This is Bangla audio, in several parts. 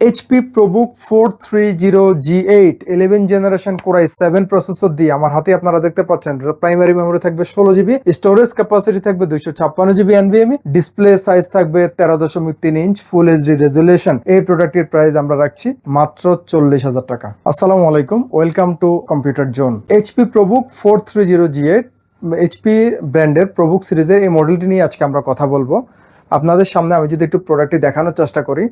HP ProBook four three zero G eight eleven generation core i seven processor দিয়ে আমার হাতে আপনারা দেখতে পাচ্ছেন প্রাইমারি মেমোরি থাকবে ষোলো জিবি স্টোরেজ ক্যাপাসিটি থাকবে দুইশো ছাপ্পান্ন জিবি এনভিএমই ডিসপ্লে সাইজ থাকবে তেরো দশমিক তিন ইঞ্চ ফুল এইচডি রেজুলেশন এই প্রোডাক্টের প্রাইস আমরা রাখছি মাত্র চল্লিশ হাজার টাকা। আসসালামু আলাইকুম welcome to computer zone HP ProBook four three zero G eight HP ব্র্যান্ডের প্রবুক সিরিজের এই মডেলটি নিয়ে আজকে আমরা কথা বলব। আপনাদের সামনে আমি যদি একটু প্রোডাক্টটি দেখানোর চেষ্টা করি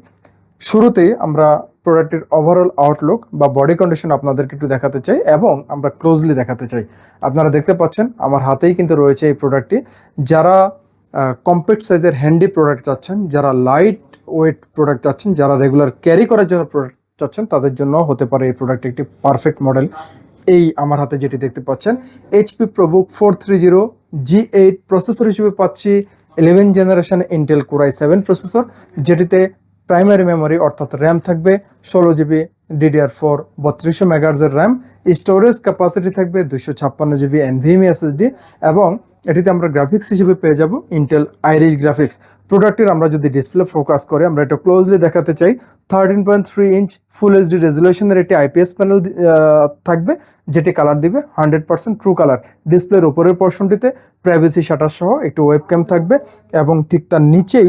শুরুতেই আমরা প্রোডাক্টের ওভারঅল আউটলুক বা বডি কন্ডিশন আপনাদেরকে একটু দেখাতে চাই এবং আমরা ক্লোজলি দেখাতে চাই। আপনারা দেখতে পাচ্ছেন আমার হাতেই কিন্তু রয়েছে এই প্রোডাক্টটি যারা কম্প্যাক্ট সাইজের হ্যান্ডি প্রোডাক্ট চাচ্ছেন, যারা লাইট ওয়েট প্রোডাক্ট চাচ্ছেন, যারা রেগুলার ক্যারি করার জন্য প্রোডাক্ট চাচ্ছেন, তাদের জন্য হতে পারে এই প্রোডাক্ট একটি পারফেক্ট মডেল এই আমার হাতে যেটি দেখতে পাচ্ছেন HP ProBook four three zero G eight processor হিসেবে পাচ্ছি eleven generation Intel core i seven processor যেটিতে প্রাইমারি মেমোরি অর্থাৎ র্যাম থাকবে, ষোলো জিবি ডিডিআর ফোর বত্রিশশো মেগাহার্জের র্যাম স্টোরেজ ক্যাপাসিটি থাকবে দুশো ছাপ্পান্ন জিবি এনভিএমই এসএসডি এবং এটিতে আমরা গ্রাফিক্স হিসেবে পেয়ে যাব ইন্টেল আইরিশ গ্রাফিক্স প্রোডাক্টের আমরা যদি ডিসপ্লে ফোকাস করি, আমরা এটা ক্লোজলি দেখাতে চাই। Thirteen point three inch full HD রেজুলেশনের একটি আইপিএস প্যানেল থাকবে, যেটি কালার দিবে হান্ড্রেড পার্সেন্ট ট্রু কালার ডিসপ্লের উপরের পোর্শনটিতে প্রাইভেসি শাটার সহ একটি ওয়েবক্যাম থাকবে এবং ঠিক তার নিচেই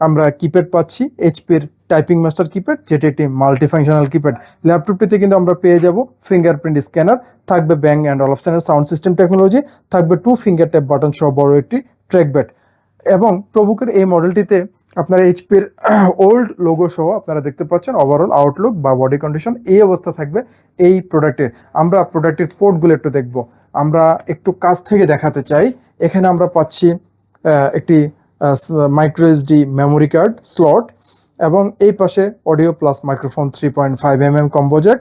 আমরা কিপ্যাড পাচ্ছি এইচপির টাইপিং মাস্টার কিপ্যাড যেটি একটি মাল্টি ফাংশনাল কিপ্যাড ল্যাপটপটিতে কিন্তু আমরা পেয়ে যাব ফিঙ্গারপ্রিন্ট স্ক্যানার থাকবে ব্যাং অ্যান্ড অলপশনের সাউন্ড সিস্টেম টেকনোলজি থাকবে টু ফিঙ্গার ট্যাপ বাটন সহ বড় একটি ট্র্যাকব্যাট এবং প্রভুকের এই মডেলটিতে আপনারা এইচপির ওল্ড লোগো সহ আপনারা দেখতে পাচ্ছেন ওভারঅল আউটলুক বা বডি কন্ডিশন এই অবস্থা থাকবে এই প্রোডাক্টের আমরা প্রোডাক্টের পোর্টগুলো একটু দেখব। আমরা একটু কাছ থেকে দেখাতে চাই। এখানে আমরা পাচ্ছি একটি micro SD memory card slot এবং এই পাশে audio plus microphone three point five M M কম্বোজার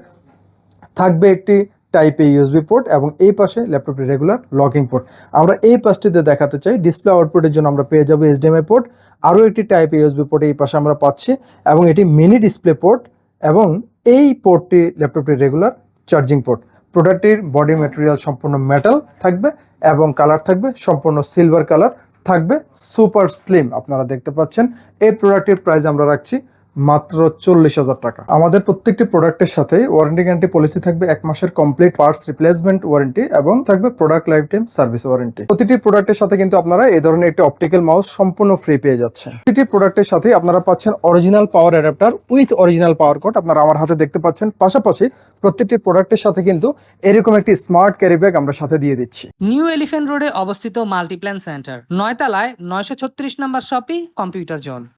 থাকবে একটি টাইপ এ ইউএসবি পোর্ট এবং এই পাশে ল্যাপটপের রেগুলার লকিং পোর্ট আমরা এই পাশটিতে দেখাতে চাই ডিসপ্লে আউটপুটের জন্য আমরা পেয়ে যাব এইচডিএমআই পোর্ট আরও একটি টাইপ এ ইউএসবি পোর্ট এই পাশে আমরা পাচ্ছি এবং এটি মিনি ডিসপ্লে পোর্ট এবং এই পোর্টটি ল্যাপটপটির রেগুলার চার্জিং পোর্ট প্রোডাক্টটির বডি ম্যাটেরিয়াল সম্পূর্ণ মেটাল থাকবে এবং কালার থাকবে সম্পূর্ণ সিলভার কালার থাকবে সুপার স্লিম আপনারা দেখতে পাচ্ছেন। এই প্রোডাক্টের প্রাইস আমরা রাখছি মাত্র চল্লিশ হাজার টাকা। আমাদের প্রত্যেকটি প্রোডাক্টের সাথে ওয়ারেন্টি গ্যারান্টি পলিসি থাকবে, এক মাসের কমপ্লিট পার্টস রিপ্লেসমেন্ট ওয়ারেন্টি এবং থাকবে product life time service warranty প্রতিটি প্রোডাক্টের সাথে কিন্তু আপনারা এই ধরনের একটি অপটিক্যাল মাউস সম্পূর্ণ ফ্রি পেয়ে যাচ্ছে প্রতিটি প্রোডাক্টের সাথে আপনারা পাচ্ছেন original power adapter with original power cord আপনারা আমার হাতে দেখতে পাচ্ছেন, পাশাপাশি প্রত্যেকটি প্রোডাক্টের সাথে কিন্তু এরকম একটি স্মার্ট ক্যারি ব্যাগ আমরা সাথে দিয়ে দিচ্ছি। নিউ এলিফ্যান্ট রোডে অবস্থিত মাল্টিপ্ল্যান সেন্টার নয়তলায় নয়শো ছত্রিশ নম্বর শপি কম্পিউটার জোন